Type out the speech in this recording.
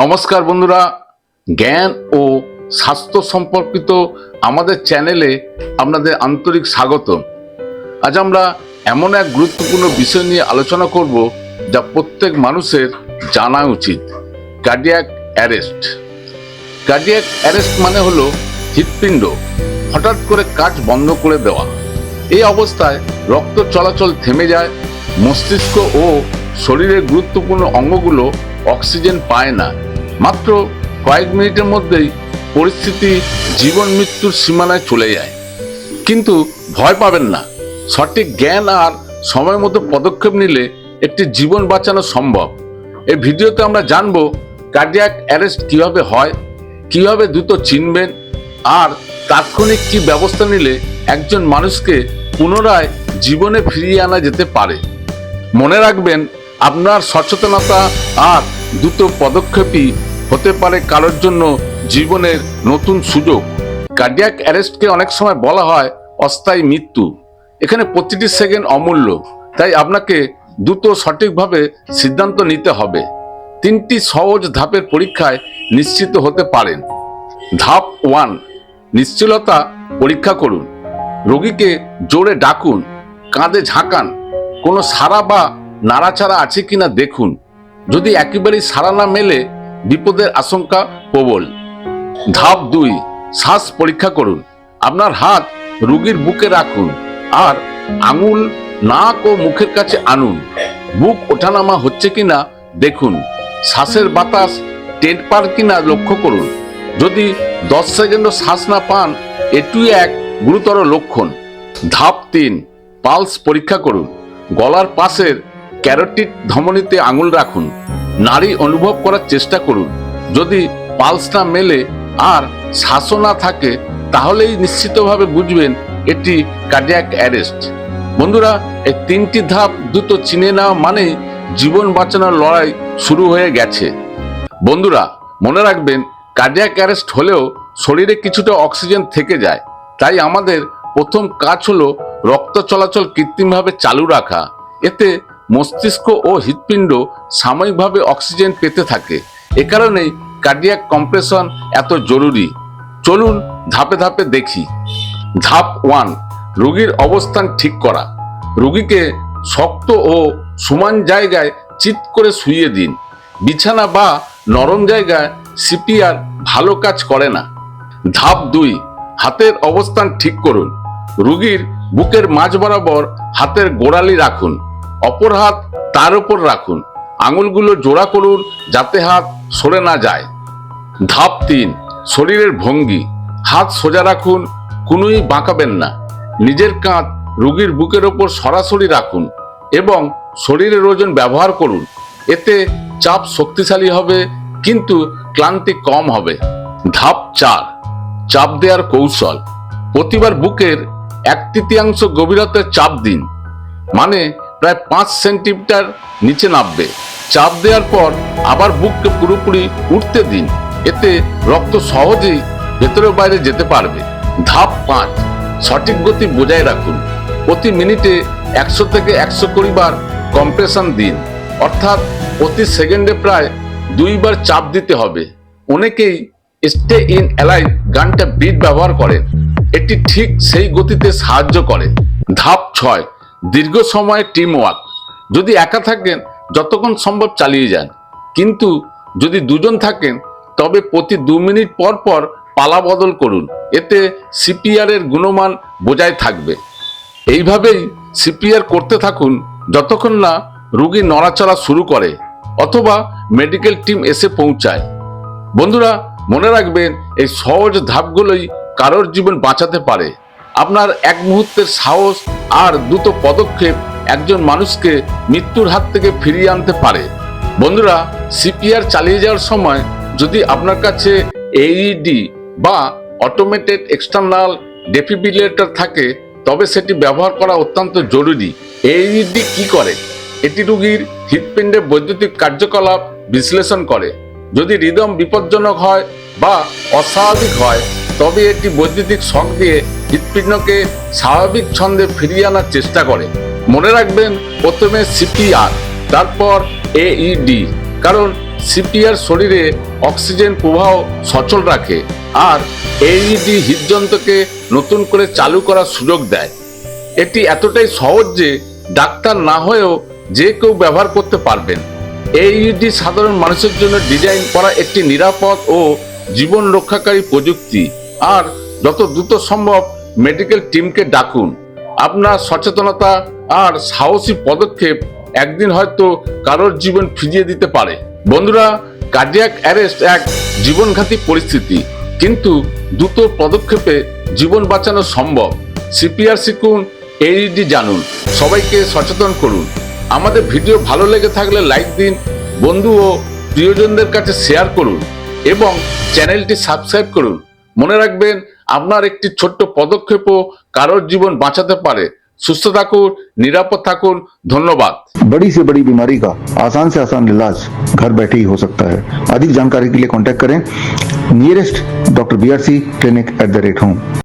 নমস্কার বন্ধুরা। জ্ঞান ও স্বাস্থ্য সম্পর্কিত আমাদের চ্যানেলে আপনাদের আন্তরিক স্বাগত আজ আমরা এমন এক গুরুত্বপূর্ণ বিষয় নিয়ে আলোচনা করব যা প্রত্যেক মানুষের জানা উচিত কার্ডিয়াক অ্যারেস্ট কার্ডিয়াক অ্যারেস্ট মানে হলো হৃৎপিণ্ড, হঠাৎ করে কাজ বন্ধ করে দেওয়া। এই অবস্থায় রক্ত চলাচল থেমে যায়, মস্তিষ্ক ও শরীরের গুরুত্বপূর্ণ অঙ্গগুলো অক্সিজেন পায় না। মাত্র কয়েক মিনিটের মধ্যেই পরিস্থিতি জীবন মৃত্যুর সীমানায় চলে যায়। কিন্তু ভয় পাবেন না। সঠিক জ্ঞান আর সময় মতো পদক্ষেপ নিলে একটি জীবন বাঁচানো সম্ভব। এই ভিডিওতে আমরা জানব কার্ডিয়াক অ্যারেস্ট কীভাবে হয়, কীভাবে দ্রুত চিনবেন, আর তাৎক্ষণিক কি ব্যবস্থা নিলে একজন মানুষকে পুনরায় জীবনে ফিরিয়ে আনা যেতে পারে। মনে রাখবেন, আপনার সচেতনতা আর দ্রুত পদক্ষেপই হতে পারে কারোর জন্য জীবনের নতুন সুযোগ। কার্ডিয়াক অ্যারেস্টকে অনেক সময় বলা হয় অস্থায়ী মৃত্যু। এখানে প্রতিটি সেকেন্ড অমূল্য। তাই আপনাকে দ্রুত সঠিকভাবে সিদ্ধান্ত নিতে হবে। তিনটি সহজ ধাপের পরীক্ষায় নিশ্চিত হতে পারেন। ধাপ ওয়ান নিশ্চলতা পরীক্ষা করুন। রোগীকে জোরে ডাকুন, কাঁধে ঝাঁকান। কোনো সারা বা নাড়াচাড়া আছে কিনা দেখুন। যদি একেবারেই সারা না মেলে বিপদের আশঙ্কা প্রবল। ধাপ দুই, শ্বাস পরীক্ষা করুন। আপনার হাত রুগীর বুকে রাখুন আর আঙুল নাক ও মুখের কাছে আনুন। বুক ওঠানামা হচ্ছে কিনা দেখুন। শ্বাসের বাতাস টের পার কিনা লক্ষ্য করুন। যদি দশ সেকেন্ডও শ্বাস না পান, এটুই এক গুরুতর লক্ষণ। ধাপ তিন, পালস পরীক্ষা করুন। গলার পাশের ক্যারোটিড ধমনীতে আঙুল রাখুন। নাড়ি অনুভব করার চেষ্টা করুন। যদি পালস না মেলে আর শ্বাসও না থাকে, তাহলেই নিশ্চিতভাবে বুঝবেন এটি কার্ডিয়াক অ্যারেস্ট বন্ধুরা, এই তিনটি ধাপ দ্রুত চিনে নেওয়া মানেই জীবন বাঁচানোর লড়াই শুরু হয়ে গেছে। বন্ধুরা, মনে রাখবেন কার্ডিয়াক অ্যারেস্ট হলেও শরীরে কিছুটা অক্সিজেন থেকে যায়। তাই আমাদের প্রথম কাজ হলো রক্ত চলাচল কৃত্রিমভাবে চালু রাখা। এতে মস্তিষ্ক ও হৃৎপিণ্ড সাময়িকভাবে অক্সিজেন পেতে থাকে। এ কারণেই কার্ডিয়াক কম্প্রেশন এত জরুরি। চলুন ধাপে ধাপে দেখি। ধাপ ওয়ান রোগীর অবস্থান ঠিক করা। রোগীকে শক্ত ও সমান জায়গায় চিৎ করে শুইয়ে দিন। বিছানা বা নরম জায়গায় সিপিআর ভালো কাজ করে না। ধাপ দুই, হাতের অবস্থান ঠিক করুন। রুগীর বুকের মাঝ বরাবর হাতের গোড়ালি রাখুন। অপর হাত তার উপর রাখুন। আঙুলগুলো জোড়া করুন যাতে হাত সরে না যায়। ধাপ তিন, শরীরের ভঙ্গি। হাত সোজা রাখুন, কোনোই বাঁকাবেন না। নিজের কাঁধ রুগীর বুকের ওপর সরাসরি রাখুন এবং শরীরের ওজন ব্যবহার করুন। এতে চাপ শক্তিশালী হবে, কিন্তু ক্লান্তি কম হবে। ধাপ চার, চাপ দেওয়ার কৌশল। প্রতিবার বুকের এক তৃতীয়াংশ গভীরতার চাপ দিন। মানে প্রায় পাঁচ সেন্টিমিটার নিচে নামবে। চাপ দেওয়ার পর আবার বুককে পুরোপুরি উঠতে দিন। এতে রক্ত সহজেই ভেতরে বাইরে যেতে পারবে। ধাপ পাঁচ, সঠিক গতি বজায় রাখুন। প্রতি মিনিটে একশো থেকে একশো কুড়ি বার কম্প্রেশন দিন। অর্থাৎ প্রতি সেকেন্ডে প্রায় দুইবার চাপ দিতে হবে। অনেকেই স্টে ইন অ্যালাইভ গানটা বিট ব্যবহার করেন। এটি ঠিক সেই গতিতে সাহায্য করে। ধাপ ছয় দীর্ঘ সময় টিম ওয়ার্ক যদি একা থাকেন, যতক্ষণ সম্ভব চালিয়ে যান। কিন্তু যদি দুজন থাকেন, তবে প্রতি দু মিনিট পর পর পালা বদল করুন। এতে সিপিআর এর গুণমান বজায় থাকবে। এইভাবেই সিপিআর করতে থাকুন, যতক্ষণ না রুগী নড়াচড়া শুরু করে অথবা মেডিকেল টিম এসে পৌঁছায়। বন্ধুরা, মনে রাখবেন, এই সহজ ধাপগুলোই কারোর জীবন বাঁচাতে পারে। আপনার এক মুহূর্তের সাহস আর দ্রুত পদক্ষেপ একজন মানুষকে মৃত্যুর হাত থেকে ফিরিয়ে আনতে পারে। বন্ধুরা, সিপিআর চালিয়ে যাওয়ার সময় যদি আপনার কাছে এইডি বা অটোমেটেড এক্সটার্নাল ডেফিবিলেটর থাকে, তবে সেটি ব্যবহার করা অত্যন্ত জরুরি। এইডি কি করে? এটি রোগীর হৃৎপিণ্ডের বৈদ্যুতিক কার্যকলাপ বিশ্লেষণ করে। যদি হৃদম বিপজ্জনক হয় বা অস্বাভাবিক হয় তবে এটি বৈদ্যুতিক শখ দিয়ে হৃৎপিণ্ডকে স্বাভাবিক ছন্দে ফিরিয়ে আনার চেষ্টা করে। মনে রাখবেন, প্রথমে সিপিআর, তারপর এইডি কারণ সিপিআর শরীরে অক্সিজেন প্রবাহ সচল রাখে আর এইডি হৃদযন্ত্রকে নতুন করে চালু করার সুযোগ দেয়। এটি এতটাই সহজ যে ডাক্তার না হয়েও যে কেউ ব্যবহার করতে পারবেন। এইডি সাধারণ মানুষের জন্য ডিজাইন করা একটি নিরাপদ ও জীবন রক্ষাকারী প্রযুক্তি। আর যত দ্রুত সম্ভব মেডিকেল টিমকে ডাকুন। আপনার সচেতনতা আর সাহসী পদক্ষেপ একদিন হয়তো কারোর জীবন ফিরিয়ে দিতে পারে। বন্ধুরা কার্ডিয়াক অ্যারেস্ট এক জীবনঘাতী পরিস্থিতি, কিন্তু দ্রুত পদক্ষেপে জীবন বাঁচানো সম্ভব। সিপিআর শিখুন এইডি জানুন। সবাইকে সচেতন করুন। আমাদের ভিডিও ভালো লেগে থাকলে লাইক দিন। বন্ধু ও প্রিয়জনদের কাছে শেয়ার করুন। এবং চ্যানেলটি সাবস্ক্রাইব করুন। মনে রাখবেন আপনার একটি ছোট্ট পদক্ষেপও কারোর জীবন বাঁচাতে পারে সুস্থ থাকুন নিরাপদ থাকুন ধন্যবাদ बड़ी से बड़ी बीमारी का आसान से आसान इलाज घर बैठे ही हो सकता है अधिक जानकारी के लिए कांटेक्ट करें nearest doctor B R C clinic at the rate home